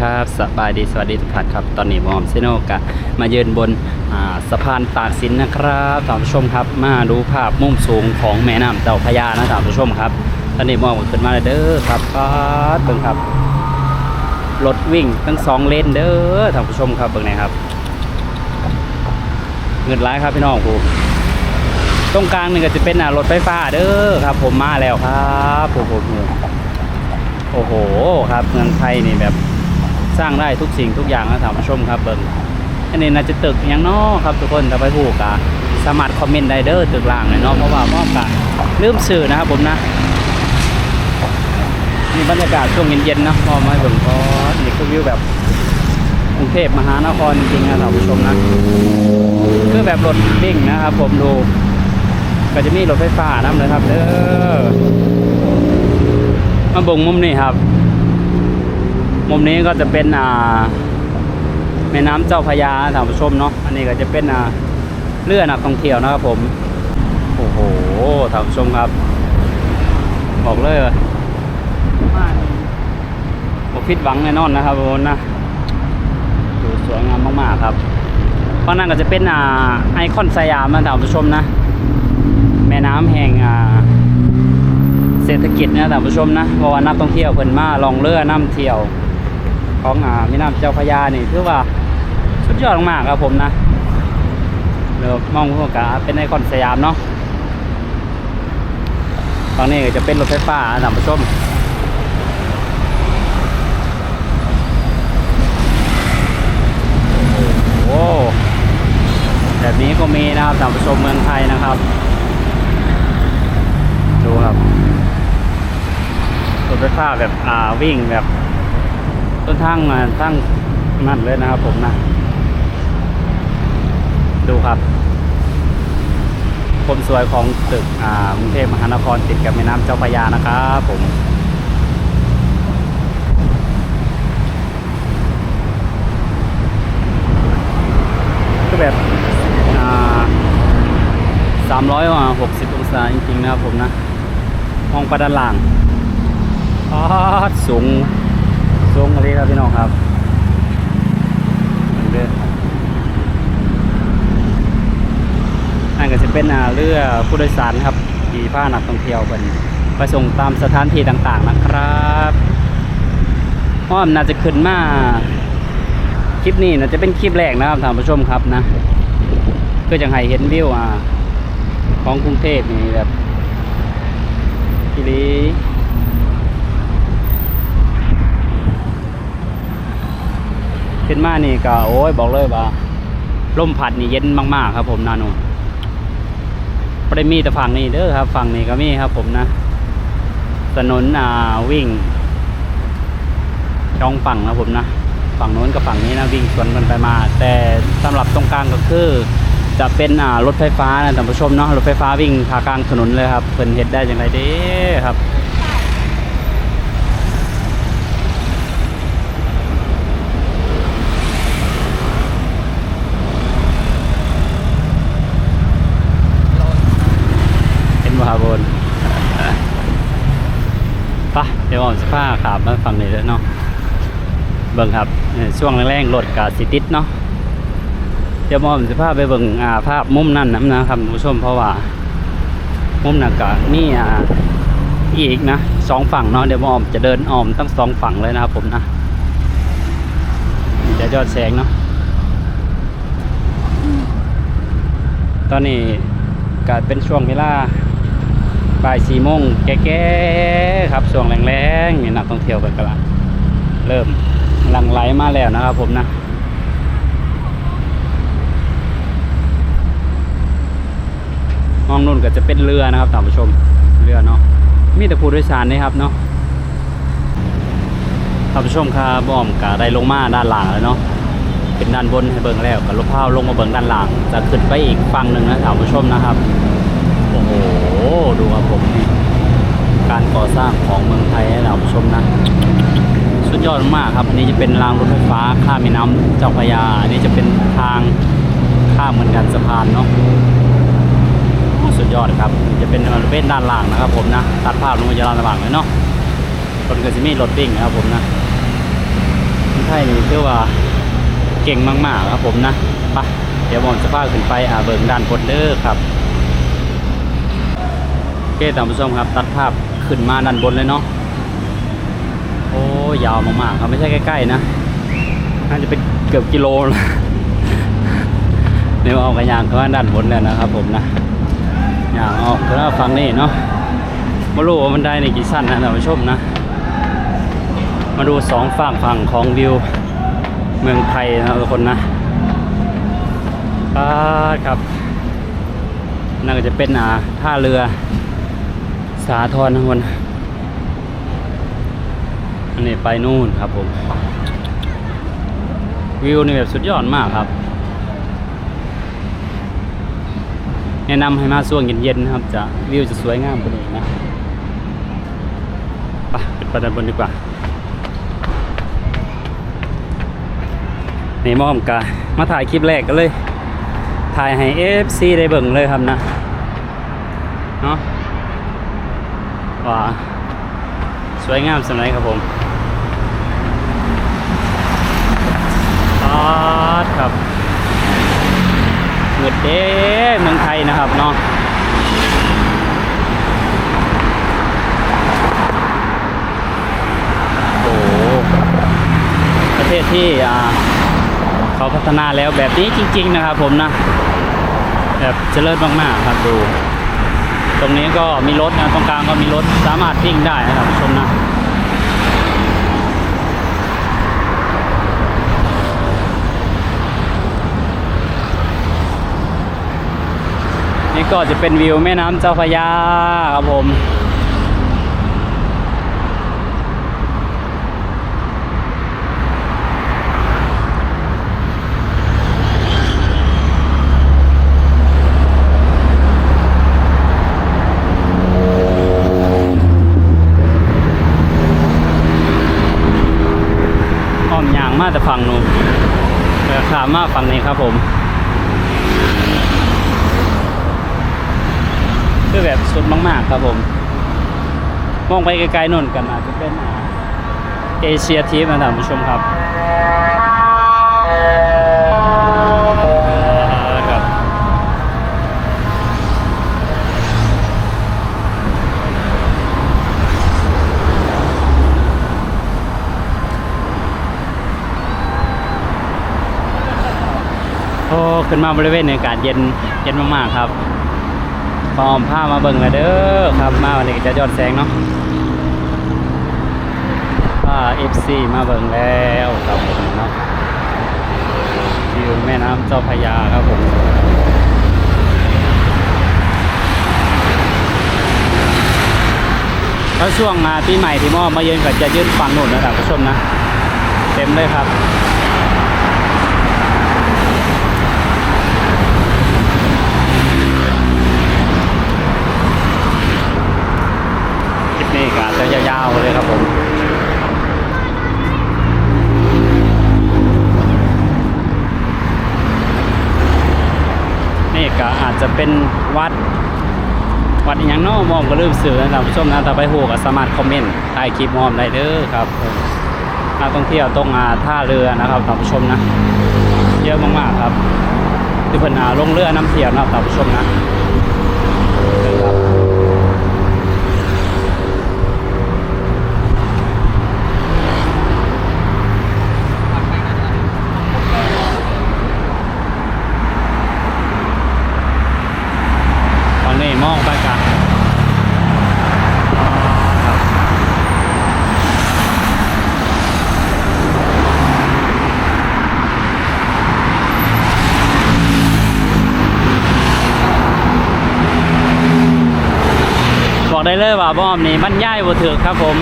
ครับสบายดีสวัสดีทุกท่านครับ ตอนนี้ผมอมเซโนกะมาเยืนบนสะพานตากสินนะครับท่านผู้ชมครับ มาดูภาพมุมสูงของแม่น้ำเจ้าพระยานะท่านผู้ชมครับ ตอนนี้มองขึ้นมาเลยเด้อครับป๊าเบิ่งครับรถวิ่งทั้งสองเลนเด้อท่านผู้ชมครับเบิ่งหนอยครับ เงินร้ายครับพี่น้องผมตรงกลางนี่ก็จะเป็นรถไฟฟ้าเด้อครับ ผมมาแล้วครับผมผมโอ้โหครับเมืองไทยนี่แบบ สร้างได้ทุกสิ่งทุกอย่างนะท่านผู้ชมครับเบิ่งอันนี้น่าจะตึกยังนอครับทุกคนถ้าไปผูกอะสามารถคอมเมนต์ได้เด้อตึกล่างเลยเนาะเพราะว่าพ่อกะลืมสื่อนะครับผมนะนี่บรรยากาศช่วงเย็นๆนะพอมาเบิ่งก็นี่คือวิวแบบกรุงเทพมหานครจริงๆนะท่านผู้ชมนะคือแบบรถวิ่งนะครับผมดูก็จะมีรถไฟฟ้านํเลยครับเด้อมาบ่งมุมนี้ครับ มุมนี้ก็จะเป็นอ่าแม่น้ำเจ้าพยาท่านผู้ชมเนาะอันนี้ก็จะเป็นอ่าเรือนักท่องเที่ยวนะครับผมโอ้โหท่านผู้ชมครับ บอกเลยว่าผมผิดหวังแน่นอนนะครับผมนะดูสวยงามมากๆครับเพราะนั่นก็จะเป็นอ่าไอคอนสยามนะท่านผู้ชมนะ แม่น้ำแห่งอ่าเศรษฐกิจนะท่านผู้ชมนะเพราะว่านักท่องเที่ยวเพิ่นมาลองเรือน้ำเที่ยว ของอ่าแม่น้ำเจ้าพระยานี่ถือว่าสุดยอดมากๆครับผมนะเดี๋ยวมองพวกกาเป็นไอคอนสยามเนาะตอนนี้จะเป็นรถไฟฟ้านะท่านผู้ชมโอ้แบบนี้ก็มีนะครับท่านผู้ชมเมืองไทยนะครับ ดูครับรถไฟฟ้าแบบอ่าวิ่งแบบ ต้นทางมาทั้งนั่นเลยนะครับผมนะ ดูครับความสวยของตึกอ่ากรุงเทพมหานครติดกับแม่น้ำเจ้าพระยานะครับผมก็แบบอ่าสามร้อยหกสิบองศาจริงๆนะครับผมนะมองไปด้านล่างออสูง สูงอะไรครับพี่น้องครับเด้อนั่นก็จะเป็นอ่าเรือผู้โดยสารครับที่พานักท่องเที่ยวเป็นไปส่งตามสถานที่ต่างๆนะครับอ้อมน่าจะขึ้นมาคลิปนี้น่าจะเป็นคลิปแรกนะครับท่านผู้ชมครับนะก็จะให้เห็นวิวอ่าของกรุงเทพนี่แบบทีนี้ ขึ้นมานี่ก็โอ้ยบอกเลยว่าลมพัดนี่เย็นมากๆครับ ผมนาโนไม่ได้มีแต่ฝั่งนี้เด้อครับ ฝั่งนี้ก็มีครับ ผมนะถนนอ่าวิ่งช่องฝั่งนะผมนะฝั่งโน้นกับฝั่งนี้นะวิ่งสวนกันไปมา แต่สำหรับตรงกลางก็คือ จะเป็นอ่ารถไฟฟ้านะท่านผู้ชมเนาะรถไฟฟ้าวิ่งพากลางถนนเลยครับเพิ่นเฮ็ดได้อย่างไรเด้ครับ เห็ นปะเดี๋ยวผมจะพาขับมาฝั่งนี้เลยเนาะเบิ่งครับช่วงแรกๆรถกาสิติดเนาะเดี๋ยวผมจะพาไปเบิ่งอ่าภาพมุมนั่นนะนะครับคุณผู้ชมเพราะว่ามุมนั้นก็นี่อ่าอีกนะสองฝั่งเนาะเดี๋ยวผมจะเดินอ้อมทั้งสองฝั่งเลยนะครับผมนะจะยอดแสงเนาะตอนนี้ก็เป็นช่วงเวลา บ่ายสี่โมงแก่ๆครับช่วงแรงๆนี่นักท่องเที่ยวกันกำลังเริ่มหลังไหลมาแล้วนะครับผมนะห้องนุ่นก็จะเป็นเรือนะครับท่านผู้ชมเรือเนาะมีแต่ผู้โดยสารนี่ครับเนาะท่านผู้ชมครับบอมก็ได้ลงมาด้านหลังแล้วเนาะเป็นด้านบนให้เบิ่งแล้วก็ลบภาพลงมาเบิ่งด้านหลังจะขึ้นไปอีกฝั่งหนึ่งนะท่านผู้ชมนะครับ อ้โห ดูครับผม การก่อสร้างของเมืองไทยให้ท่าชมนะ สุดยอดมากครับ อันนี้จะเป็นรางรถไฟฟ้าข้ามแม่น้ำเจ้าพระยา อันนี้จะเป็นทางข้ามเหมือนกันสะพานเนาะสุดยอดครับ จะเป็นบริเวณด้านล่างนะครับผมนะ ตัดภาพลงมาจะลานระหว่างเลยเนาะรถก็จะมีรถวิ่งนะครับผมนะไทยนี่ถือว่าเก่งมากๆครับผมนะไปเดี๋ยวผมจะพาขึ้นไปอ่าเบิงด้านบนเด้อครับ เคท่านผู้ชมครับ ตัดภาพขึ้นมาด้านบนเลยเนาะโอ้ยาวมากๆครับไม่ใช่ใกล้ๆนะน่าจะเป็นเกือบกิโลนะเดี๋ยวเอากระยางเข้าด้านบนแล้วนะครับผมนะยางออกก็ฟังนี่เนาะม่รู้ว่ามันได้ในกี่สั้นนะท่านผู้ชมนะ มาดูสองฝั่งฝั่งของวิวเมืองไทยนะทุกคนนะป้าครับนั่นก็จะเป็นอ่าท่าเรือ สาทรนะทุกคนอันนี้ไปนู่นครับผมวิวนี่แบบสุดยอดมากครับ แนะนำให้มาช่วงเย็นๆนะครับ จะวิวจะสวยงามกว่านี้นะไปขึ้นไปด้านบนดีกว่านี่มอมกามาถ่ายคลิปแรกกันเลย ถ่ายให้ FC ได้เบิ่งเลยครับนะเนาะ ว่าสวยงามสำหรับครับผมปาดครับเงิดเด้เมืองไทยนะครับเนาะโอ้โหประเทศที่อ่าเขาพัฒนาแล้วแบบนี้จริง ๆ นะครับผมนะ แบบเจริญมาก ๆ ครับดู ตรงนี้ก็มีรถนะตรงกลางก็มีรถสามารถวิ่งได้นะครับชมนะนี่ก็จะเป็นวิวแม่น้ำเจ้าพระยาครับผม อ้อ มากแต่ฝั่งนู้นราคามมาฝั่งนี้ครับผมคือแบบสุดมากๆครับผม มองไปไกลๆนู่นกันอาจจะเป็นเอเชียทีฟนะท่านผู้ชมครับเออครับ โอ้ ขึ้นมาบริเวณในอากาศเย็นเย็นมากๆครับพร้อมผ้ามาเบิ่งแล้วเด้อครับมาวันนี้จะยอดแสงเนาะผ้า FC มาเบิ่งแล้วครับผมเนาะวิวแม่น้ำเจ้าพยาครับผมแล้วช่วงมาปีใหม่ที่มอมาเยือนก็จะยืนฝั่งโน่นนะครับผู้ชมนะ เต็มเลยครับ คลิปนี้ก็จะยาวๆเลยครับผม นี่ก็อาจจะเป็น วัด วัดอหย่างเนอกมอมก็ลืมสื่อนะท่านผู้ชมนะถ้าไปโหก็สามารถคอมเมนต์ใต้คลิปมอมได้เด้อครับนักท่องเที่ยวตรงอาท่าเรือนะครับท่านผู้ชมนะ เยอะมากๆครับที่เพิ่นาลงเรือน้ำเที่ยวนะครับท่านผู้ชมนะเด้อครับ ตอนนี้มองไปกันบอกได้ เลยว่าบอมนี่มันย่ายบ่ถือครับผม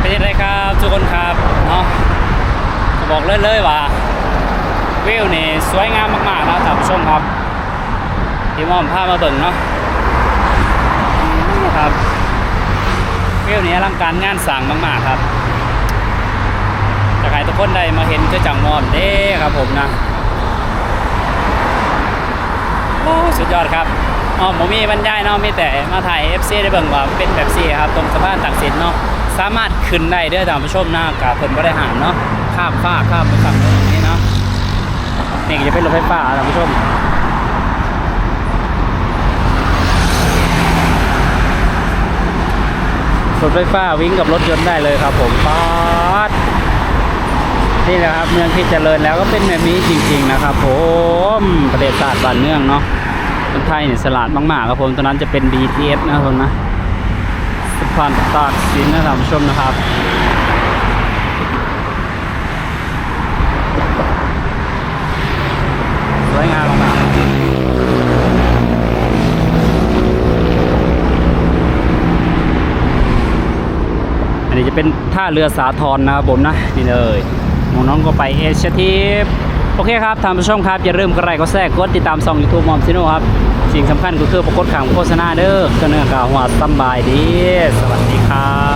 เป็นยังไงครับทุกคนครับเนาะบอกเลยเลยว่าวิวนี่สวยงามมากๆนะท่านผู้ชมครับที่มอมพามาเบิ่งเนาะนี่ครับ วิวนี้อลังการงานสั่งมากๆครับจะให้ทุกคนได้มาเห็นก็จังมอมเด้ครับผมนะโอ้สุดยอดครับอ๋อผมมีบรรยายเนาะมีแต่มาถ่าย FC ได้เบิ่งว่าเป็นแบบซีครับตรงสะพานตักสินเนาะสามารถขึ้นได้เด้อท่านผู้ชมนะกับเพิ่นบ่ได้หามเนาะข้ามฟ้าข้ามไปฝั่งน้นอย่างนี้เนาะนี่จะเป็นรถไฟฟ้าท่านผู้ชม ถไฟฟ้าวิ่งกับรถยนต์ได้เลยครับ ผมป๊าดนี่แหละครับเมืองที่เจริญแล้วก็เป็นแบบนี้จริง ๆ นะครับ ผมประเทศชาติบ้านเมืองเนาะคนไทยเนี่ยสลาดมากๆครับผมตอนนั้นจะเป็น BTS นะครับนะสะพานตากสินนะท่านผู้ชมนะครับสวยงามมากๆ อั นนี้จะเป็นท่าเรือสาทรนะครับผมนะนี่เลยน้องก็ไปเอเชียทีฟโอเคครับท่านผู้ชมครับ อย่าลืมกดไลค์กดแชร์กดติดตามช่องยูทูบมอมซิโนครับ สิ่งสำคัญก็คือประกดข่าวโฆษณาเด้อก็เนื้อกาวหัวสบายดี สวัสดีครับ